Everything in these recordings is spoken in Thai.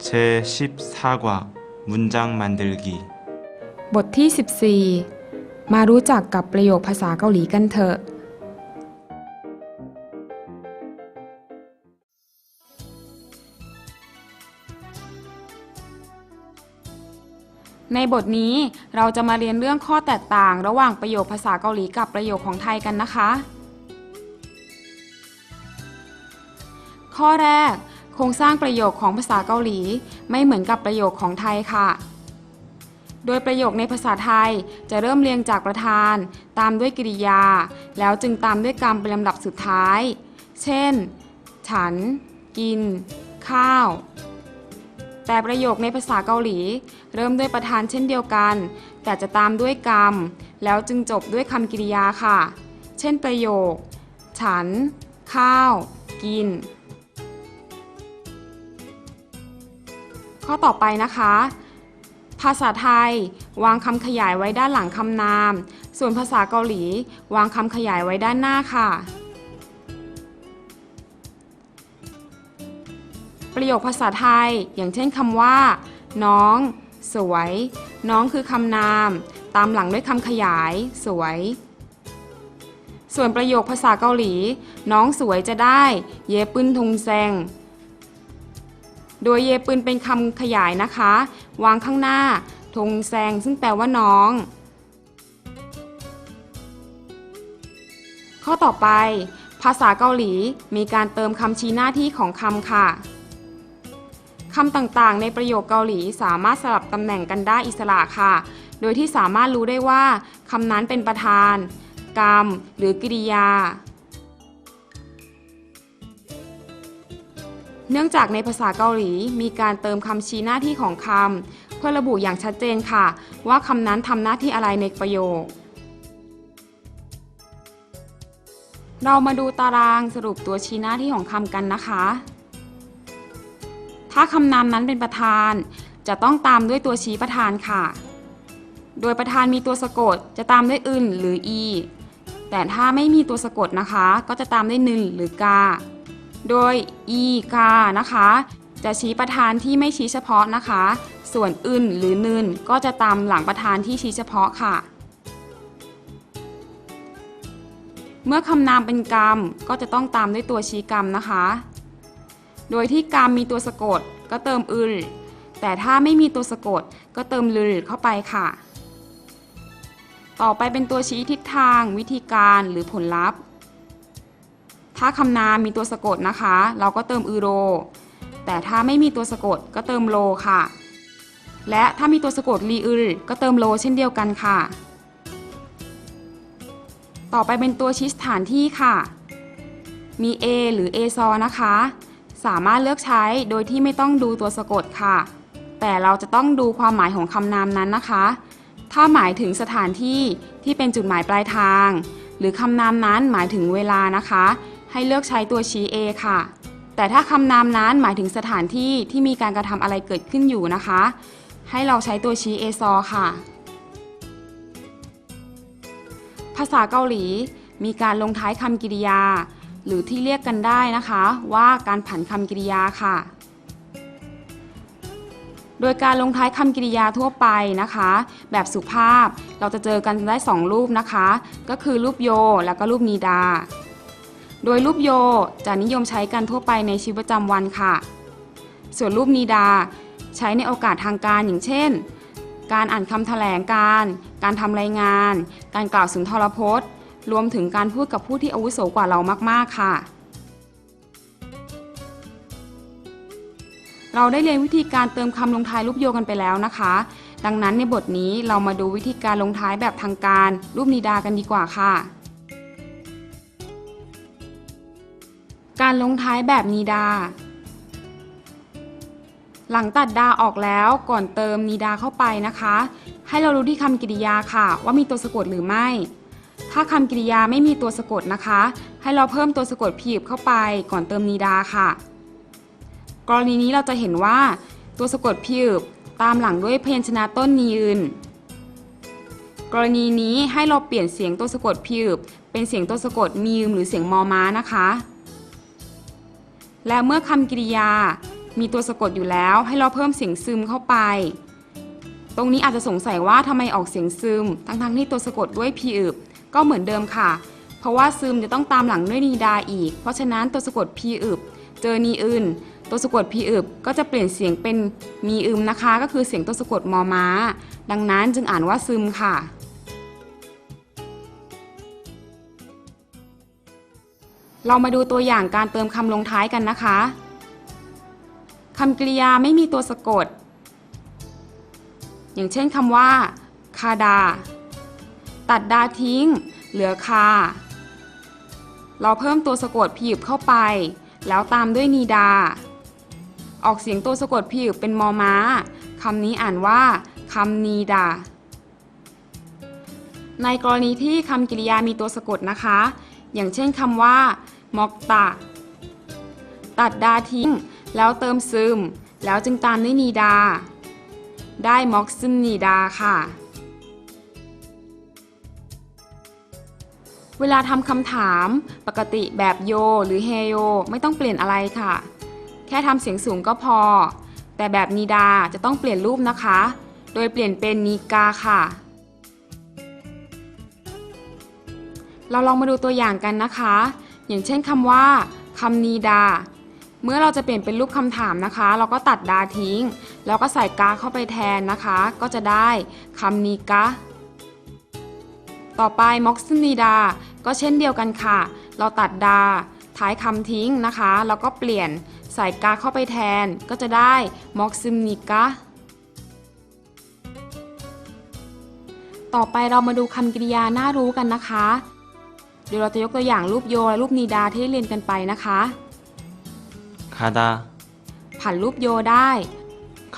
제14과 문장 만들기 บทที่ 14 มารู้จักกับประโยคภาษาเกาหลีกันเถอะ ในบทนี้เราจะมาเรียนเรื่องข้อแตกต่างระหว่างประโยคภาษาเกาหลีกับประโยคของไทยกันนะคะ ข้อแรก โ ครงสร้างประโยคของภาษาเกาหลี ไม่เหมือนกับประโยคของไทยค่ะ โดยประโยคในภาษาไทยจะเริ่มเรียงจากประธาน ตามด้วยกริยา แล้วจึงตามด้วยกรรมเป็นลำดับสุดท้าย เช่น ฉัน กิน ข้าว แต่ประโยคในภาษาเกาหลี เริ่มด้วยประธานเช่นเดียวกัน แต่จะตามด้วยกรรม แล้วจึงจบด้วยคำกริยาค่ะ เช่นประโยค ฉัน ข้าว กิน ข้อต่อไปนะคะ ภาษาไทยวางคำขยายไว้ด้านหลังคำนาม ส่วนภาษาเกาหลี วางคำขยายไว้ด้านหน้าค่ะ ประโยคภาษาไทย อย่างเช่นคำว่า น้อง สวย น้องคือคำนาม ตามหลังด้วยคำขยาย สวยส่วนประโยคภาษาเกาหลี น้องสวยจะได้ เยปึนทงแซง โดยเยปืนเป็นคำขยายนะคะ วางข้างหน้า ธงแซงซึ่งแปลว่าน้อง ข้อต่อไป ภาษาเกาหลีมีการเติมคำชี้หน้าที่ของคำค่ะคำต่างๆ ในประโยคเกาหลีสามารถสลับตำแหน่งกันได้อิสระค่ะ โดยที่สามารถรู้ได้ว่าคำนั้นเป็นประธาน กรรม หรือกริยา เนื่องจากในภาษาเกาหลีมีการเติมคำชี้หน้าที่ของคำเพื่อระบุอย่างชัดเจนค่ะ ว่าคำนั้นทำหน้าที่อะไรในประโยค เรามาดูตารางสรุปตัวชี้หน้าที่ของคำกันนะคะ ถ้าคำนามนั้นเป็นประธาน จะต้องตามด้วยตัวชี้ประธานค่ะ โดยประธานมีตัวสะกดจะตามด้วยอึนหรืออีแต่ถ้าไม่มีตัวสะกดนะคะ ก็จะตามด้วยนึนหรือกา โดย อีกานะคะ จะชี้ประธานที่ไม่ชี้เฉพาะนะคะ ส่วนอึนหรือนึนก็จะตามหลังประธานที่ชี้เฉพาะค่ะ เมื่อคำนามเป็นกรรมก็จะต้องตามด้วยตัวชี้กรรมนะคะ โดยที่กรรมมีตัวสะกดก็เติมอึลแต่ถ้าไม่มีตัวสะกดก็เติมลือเข้าไปค่ะ ต่อไปเป็นตัวชี้ทิศทาง วิธีการหรือผลลัพธ์ ถ้าคำนามมีตัวสะกดนะคะ เราก็เติมอืโร แต่ถ้าไม่มีตัวสะกดก็เติมโลค่ะ และถ้ามีตัวสะกดรีอึลก็เติมโลเช่นเดียวกันค่ะ ต่อไปเป็นตัวชี้สถานที่ค่ะ มี A หรือ A ซอนะคะ สามารถเลือกใช้โดยที่ไม่ต้องดูตัวสะกดค่ะ แต่เราจะต้องดูความหมายของคำนามนั้นนะคะ ถ้าหมายถึงสถานที่ที่เป็นจุดหมายปลายทางหรือคำนามนั้นหมายถึงเวลานะคะ ให้เลือกใช้ตัวชี้ A ค่ะ แต่ถ้าคำนามนั้นหมายถึงสถานที่ที่มีการกระทำอะไรเกิดขึ้นอยู่นะคะ ให้เราใช้ตัวชี้ A ซอค่ะ ภาษาเกาหลี มีการลงท้ายคำกริยา หรือที่เรียกกันได้นะคะ ว่าการผันคำกริยาค่ะโดยการลงท้ายคำกริยาทั่วไปนะคะ แบบสุภาพเราจะเจอกันได้ 2 รูปนะคะ ก็คือรูปโย แล้วก็รูปนีดา โดยรูปโยจะนิยมใช้กันทั่วไปในชีวิตประจำวันค่ะ ส่วนรูปนีดา ใช้ในโอกาสทางการอย่างเช่น การอ่านคำแถลงการ การทำรายงาน การกล่าวสุนทรพจน์ รวมถึงการพูดกับผู้ที่อาวุโสกว่าเรามาก ๆ ค่ะ เราได้เรียนวิธีการเติมคำลงท้ายรูปโยกันไปแล้วนะคะ ดังนั้นในบทนี้เรามาดูวิธีการลงท้ายแบบทางการ รูปนีดากันดีกว่าค่ะ การลงท้ายแบบนีดา หลังตัดดาออกแล้วก่อนเติมนีดาเข้าไปนะคะ ให้เรารู้ที่คำกริยาค่ะ ว่ามีตัวสะกดหรือไม่ ถ้าคำกริยาไม่มีตัวสะกดนะคะ ให้เราเพิ่มตัวสะกดผีบเข้าไปก่อนเติมนีดาค่ะ กรณีนี้เราจะเห็นว่า ตัวสะกดพิบตามหลังด้วยพยัญชนะต้นนียืนกรณีนี้ให้เราเปลี่ยนเสียงตัวสะกดพิบเป็นเสียงตัวสะกดมีมหรือเสียงมอม้านะคะ และเมื่อคำกริยา มีตัวสะกดอยู่แล้วให้เราเพิ่มเสียงซึมเข้าไป ตรงนี้อาจจะสงสัยว่าทำไมออกเสียงซึม ทั้งๆที่ตัวสะกดด้วยพีอึบก็เหมือนเดิมค่ะ เพราะว่าซึมจะต้องตามหลังด้วยนีดาอีก เพราะฉะนั้นตัวสะกดพีอึบเจอนีอื่น ตัวสะกดพีอึบก็จะเปลี่ยนเสียงเป็นมีอึมนะคะ ก็คือเสียงตัวสะกดมอม้า ดังนั้นจึงอ่านว่าซึมค่ะ เรามาดูตัวอย่างการเติมคำลงท้ายกันนะคะคำกริยาไม่มีตัวสะกด อย่างเช่นคำว่า คาดา ตัดดาทิ้ง เหลือคา เราเพิ่มตัวสะกดพีบเข้าไป แล้วตามด้วยนีดา ออกเสียงตัวสะกดพีบเป็นมอม้าคำนี้อ่านว่าคำนีดา ในกรณีที่คำกริยามีตัวสะกดนะคะ อย่างเช่นคำว่า มอกตะ ตัดดาทิ้ง แล้วเติมซึม แล้วจึงตามด้วยนีดา ได้มอกซึมนีดาค่ะ เวลาทำคำถาม ปกติแบบโย หรือเฮโย ไม่ต้องเปลี่ยนอะไรค่ะ แค่ทำเสียงสูงก็พอ แต่แบบนีดาจะต้องเปลี่ยนรูปนะคะ โดยเปลี่ยนเป็นนีกาค่ะ เราลองมาดูตัวอย่างกันนะคะ อย่างเช่นคำว่าคำนีดา เมื่อเราจะเปลี่ยนเป็นรูปคำถามนะคะ เราก็ตัดดาทิ้ง แล้วก็ใส่กาเข้าไปแทนนะคะ ก็จะได้คำนีกะ ต่อไปม็อกซึนีดา ก็เช่นเดียวกันค่ะ เราตัดดา ท้ายคำทิ้งนะคะ แล้วก็เปลี่ยนใส่กาเข้าไปแทน ก็จะได้ม็อกซึมนิกะต่อไปเรามาดูคำกริยาน่ารู้กันนะคะ เดี๋ยวเราจะยกตัวอย่างรูปโยและรูปนีดาที่เรียนกันไปนะคะ 가다, ผ่านรูปโยได้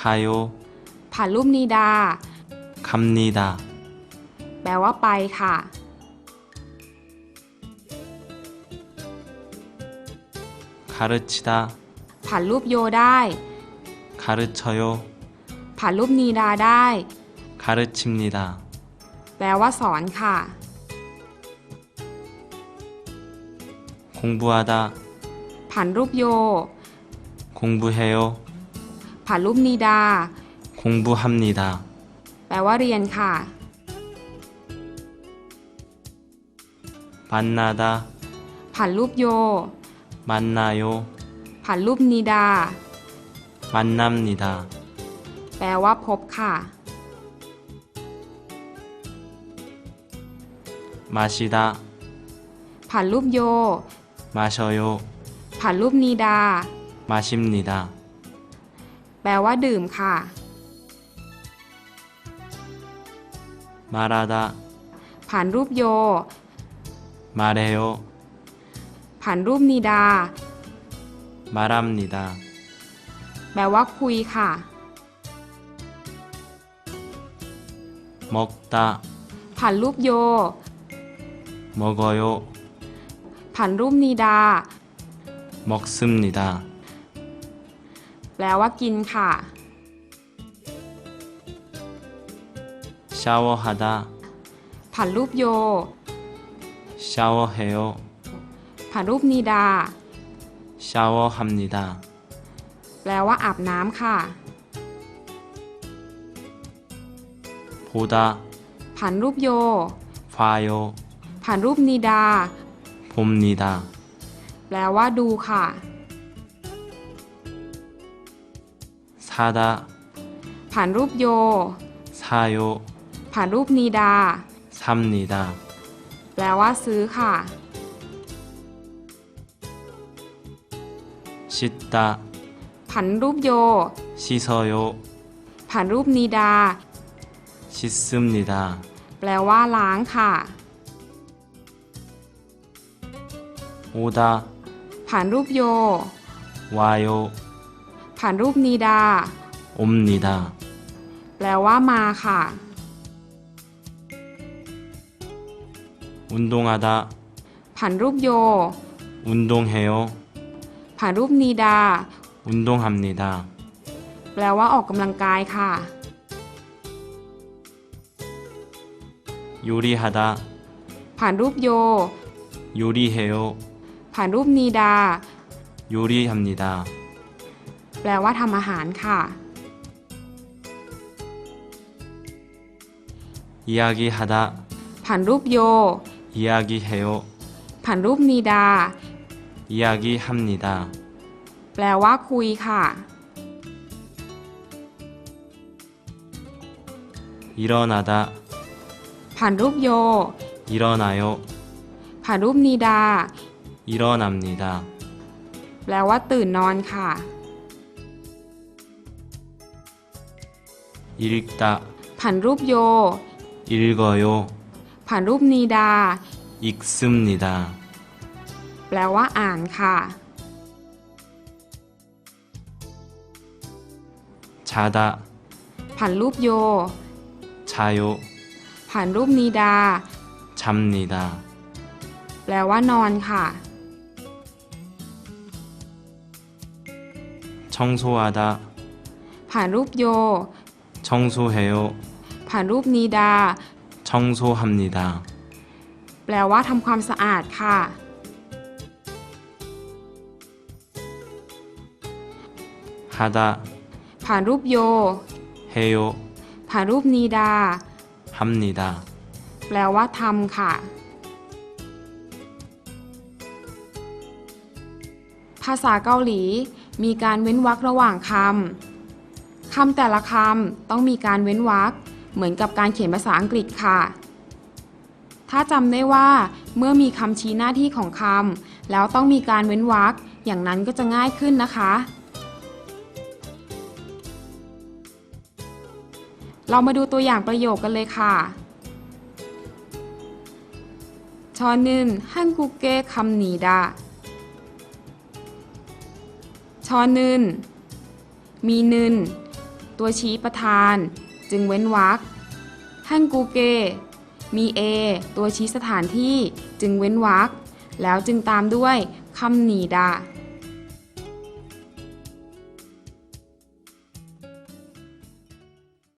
가요, ผ่านรูปนีดา 갑니다. แปลว่าไปค่ะ 가르치다, ผ่านรูปโยได้ 가르쳐요, ผ่านรูปนีดาได้ 가르칩니다. แปลว่าสอนค่ะ 공부하다, ผ่านรูปโย 공부해요, ผ่านรูปนีดา 공부합니다. แปลว่าเรียนค่ะ 만나다, ผ่านรูปโย 만나요, ผ่านรูปนีดา 만납니다. แปลว่าพบค่ะ 마시다, ผ่านรูปโย 마셔요, ผ่านรูปนีดา 마십니다. แปลว่าดื่มค่ะ 말하다, ผ่านรูปโย 말해요, ผ่านรูปนีดา 말합니다. แปลว่าคุยค่ะ 먹다, ผ่านรูปโย 먹어요, ผ่านรูปนีดา 먹습니다. แปลว่ากินค่ะ 샤워하다, ผ่านรูปโย 샤워해요, ผ่านรูปนีดา 샤워합니다. แปลว่าอาบน้ำค่ะ 보다, ผ่านรูปโย 봐요, ผ่านรูปนีดา 봅니다. แปลว่าดูค่ะ 사다, ผ่านรูปโย 사요, ผ่านรูปนีดา 삽니다. แปลว่าซื้อค่ะ 씻다, ผ่านรูปโย 씻어요, ผ่านรูปนีดา 씻습니다. แปลว่าล้างค่ะ 오다, ผ่านรูปโย 와요, ผ่านรูปนีดา 옵니다. แปลว่ามาค่ะ 운동하다, ผ่านรูปโย 운동해요, ผ่านรูปนีดา 운동합니다. แปลว่าออกกำลังกายค่ะ 요리하다, ผ่านรูปโย 요리해요, ผ่านรูปนีดา 요리합니다. แปลว่าทำอาหารค่ะ 이야기하다, ผันรูปโย 이야기해요, ผันรูปนีดา 이야기합니다. แปลว่าคุยค่ะ 일어나다, ผันรูปโย 일어나요, ผันรูปนีดา 일어납니다. แปลว่าตื่นนอนค่ะ 읽다, ผันรูปโย 읽어요, ผันรูปนีดา 읽습니다. แปลว่าอ่านค่ะ 자다, ผันรูปโย 자요, ผันรูปนีดา 잡니다. แปลว่านอนค่ะ 청소하다, ผ่านรูปโย 청소해요, ผ่านรูปนีดา 청소합니다. แปลว่าทำความสะอาดค่ะ 하다, ผ่านรูปโย 해요, ผ่านรูปนีดา 합니다. แปลว่าทำค่ะ ภาษาเกาหลี มีการเว้นวรรคระหว่างคำ คำแต่ละคำต้องมีการเว้นวรรคเหมือนกับการเขียนภาษาอังกฤษค่ะ ถ้าจำได้ว่าเมื่อมีคำชี้หน้าที่ของคำแล้วต้องมีการเว้นวรรคอย่างนั้นก็จะง่ายขึ้นนะคะ เรามาดูตัวอย่างประโยคกันเลยค่ะ 저는 한국에 갑니다. อนนึนมีนึน ตัวชี้ประธาน จึงเว้นวรรคฮันกูเก มีเอ ตัวชี้สถานที่ จึงเว้นวรรคแล้วจึงตามด้วยคำหนีดา